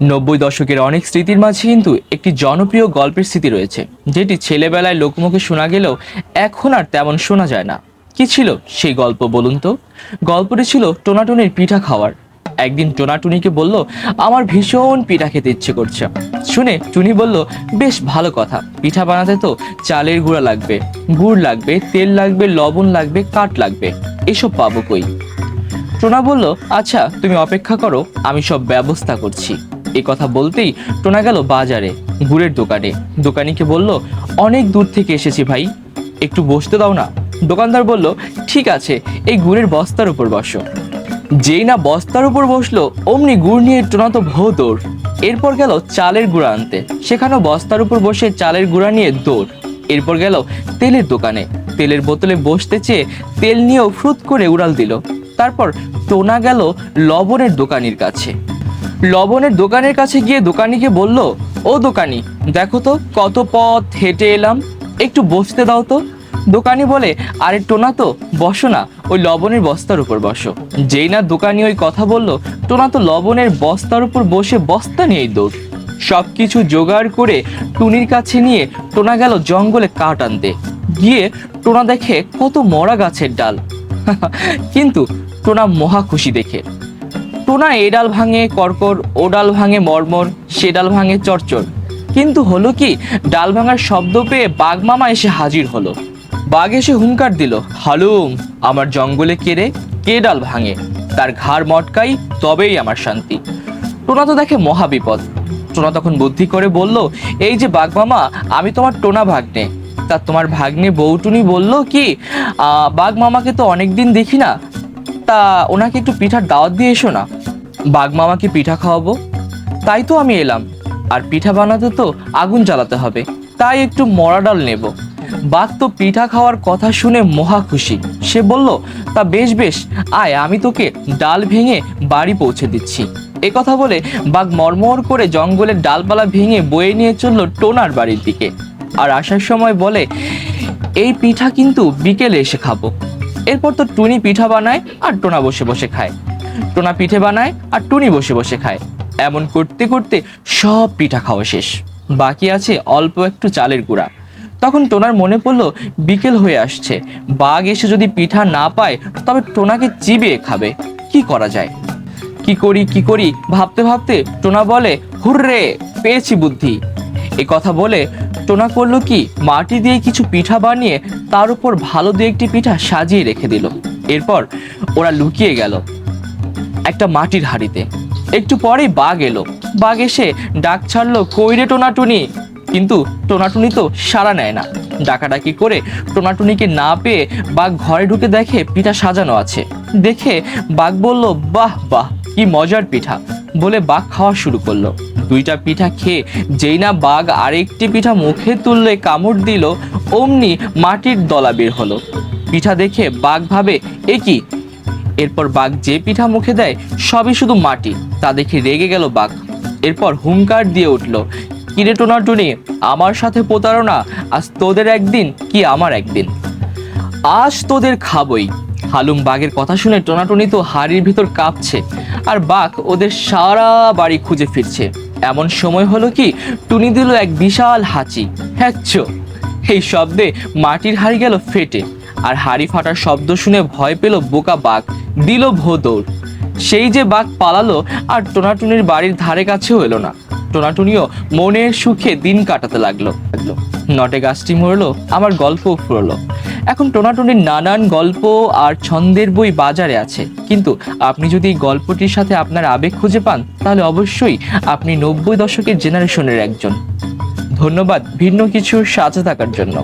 নব্বই দশকের অনেক স্মৃতির মাঝে কিন্তু একটি জনপ্রিয় গল্পের স্মৃতি রয়েছে, যেটি ছেলেবেলায় লোকমুখে শোনা গেলেও এখন আর তেমন শোনা যায় না। কি ছিল সেই গল্প বলুন তো? গল্পটি ছিল টোনাটুনির পিঠা খাওয়ার। একদিন টোনাটুনিকে বলল, আমার ভীষণ পিঠা খেতে ইচ্ছে করছে। শুনে টুনি বলল, বেশ ভালো কথা। পিঠা বানাতে তো চালের গুঁড়া লাগবে, গুড় লাগবে, তেল লাগবে, লবণ লাগবে, কাঠ লাগবে। এসব পাবো কই? টোনা বলল আচ্ছা তুমি অপেক্ষা করো, আমি সব ব্যবস্থা করছি। এই কথা বলতেই টোনা গেল বাজারে, গুড়ের দোকানে। দোকানিকে বলল, অনেক দূর থেকে এসেছি ভাই, একটু বসতে দাও না। দোকানদার বলল, ঠিক আছে, এই গুড়ের বস্তার উপর বসো। যেই না বস্তার উপর বসল, অমনি গুড় নিয়ে টোনা তো ভৌ দৌড়। এরপর গেল চালের গুঁড়া আনতে। সেখানেও বস্তার উপর বসে চালের গুঁড়া নিয়ে দৌড়। এরপর গেল তেলের দোকানে। তেলের বোতলে বসতে চেয়ে তেল নিয়েও ফ্রুত করে উড়াল দিল। তারপর টোনা গেল লবণের দোকানির কাছে। লবণের দোকানের কাছে গিয়ে দোকানিকে বলল, ও দোকানি, দেখো তো কত পথ হেঁটে এলাম। একটু বসতে দাও তো। দোকানি বলে, আরে টোনা তো, বসো না, ওই লবণের বস্তার উপর বসো। যেই না দোকানি ওই কথা বলল, টোনা তো লবণের বস্তার উপর বসে বস্তা নিয়েই দৌড়। সব কিছু জোগাড় করে টুনির কাছে নিয়ে টোনা গেল জঙ্গলে কাঠ আনতে। গিয়ে টোনা দেখে কত মরা গাছের ডাল। কিন্তু টোনা মহা খুশি দেখে। টোনা এ ডাল ভাঙে, কর্কর ও ডাল ভাঙে, মর্মর সে ডাল ভাঙে, চরচর। কিন্তু হলো কি, ডাল ভাঙার শব্দ পেয়ে বাঘ মামা এসে হাজির হলো। বাঘ এসে হুঙ্কার দিল, হালুম, আমার জঙ্গলে কেড়ে কে ডাল ভাঙে? তার ঘাড় মটকাই, তবেই আমার শান্তি। টোনা তো দেখে মহাবিপদ টোনা তখন বুদ্ধি করে বলল, এই যে বাঘ মামা, আমি তোমার টোনা ভাগ্নে। তা তোমার ভাগ্নে বউটুনি বলল কি বাঘ মামাকে তো অনেকদিন দেখি না। তা ওনাকে একটু পিঠার দাওয়াত দিয়ে এসো না। বাঘ মামাকে পিঠা খাওয়াবো? তাই তো আমি এলাম। আর পিঠা বানাতে তো আগুন জ্বালাতে হবে। তাই একটু মরা ডাল নেব। বাঘ তো পিঠা খাওয়ার কথা শুনে মহা খুশি। সে বলল, তা বেশ বেশ। আয়, আমি তোকে ডাল ভেঙে বাড়ি পৌঁছে দিচ্ছি। এ কথা বলে বাঘ মরমর করে জঙ্গলের ডালপালা ভেঙে বয়ে নিয়ে চলল টোনার বাড়ির দিকে। আর আসার সময় বলে, এই পিঠা কিন্তু বিকেলে এসে খাব। এরপর তো টুনি পিঠা বানায় আর টোনা বসে বসে খায়। টোনা পিঠে বানায় আর টুনি বসে বসে খায়। এমন করতে করতে সব পিঠা খাওয়া শেষ। বাকি আছে অল্প একটু চালের গুঁড়া। তখন টোনার মনে পড়ল, বিকেল হয়ে আসছে। বাঘ এসে যদি পিঠা না পায়, তবে টোনাকে চিবিয়ে খাবে। কি করা যায়? কি করি কি করি? ভাবতে ভাবতে টোনা বলে, হুররে, পেয়েছি বুদ্ধি। এ কথা বলে টোনা করল কি, মাটি দিয়ে কিছু পিঠা বানিয়ে তার উপর ভালো দু একটি পিঠা সাজিয়ে রেখে দিল। এরপর ওরা লুকিয়ে গেল। একটা মাটির হাড়িতে। একটু পরেই বাঘ এলো। বাঘ এসে ডাক ছাড়লো, কইরে টোনাটুনি? কিন্তু টোনাটুনি তো সাড়া নেয় না। ডাকাডাকি করে টোনাটুনিকে না পেয়ে বাঘ ঘরে ঢুকে দেখে পিঠা সাজানো আছে। দেখে বাঘ বলল, বাহ বাহ, কি মজার পিঠা। বলে বাঘ খাওয়া শুরু করল। দুইটা পিঠা খেয়ে যেই না বাঘ আরেকটি পিঠা মুখে তুললে কামড় দিল, অমনি মাটির দলা বের হলো। পিঠা দেখে বাঘ ভাবে, এ কি? এরপর বাঘ যে পিঠা মুখে দেয়, সবই শুধু মাটি। তা দেখে রেগে গেল বাঘ। এরপর হুঙ্কার দিয়ে উঠল, কিরে টোনা টুনি আমার সাথে প্রতারণা, আজ তোদের একদিন কি আমার একদিন? আজ তোদের খাবই। হালুম বাঘের কথা শুনে টোনাটুনি তো হাড়ির ভিতর কাঁপছে, আর বাঘ ওদের সারা বাড়ি খুঁজে ফিরছে। এমন সময় হলো কি, টুনি দিল এক বিশাল হাঁচি। হ্যাচ্ছ! এই শব্দে মাটির হাড়ি গেল ফেটে। আর হাড়ি ফাটার শব্দ শুনে ভয় পেল বোকা বাঘ। দিল ভো দৌড়। সেই যে বাঘ পালালো আর টোনাটুনির বাড়ির ধারে কাছেও এলো না। টোনাটুনিও মনের সুখে দিন কাটাতে লাগল। নটে গাছটি মরলো, আমার গল্পও ফুরলো। এখন টোনাটুনির নানান গল্প আর ছন্দের বই বাজারে আছে। কিন্তু আপনি যদি এই গল্পটির সাথে আপনার আবেগ খুঁজে পান, তাহলে অবশ্যই আপনি নব্বই দশকের জেনারেশনের একজন। ধন্যবাদ ভিন্ন কিছুর সাথে থাকার জন্য।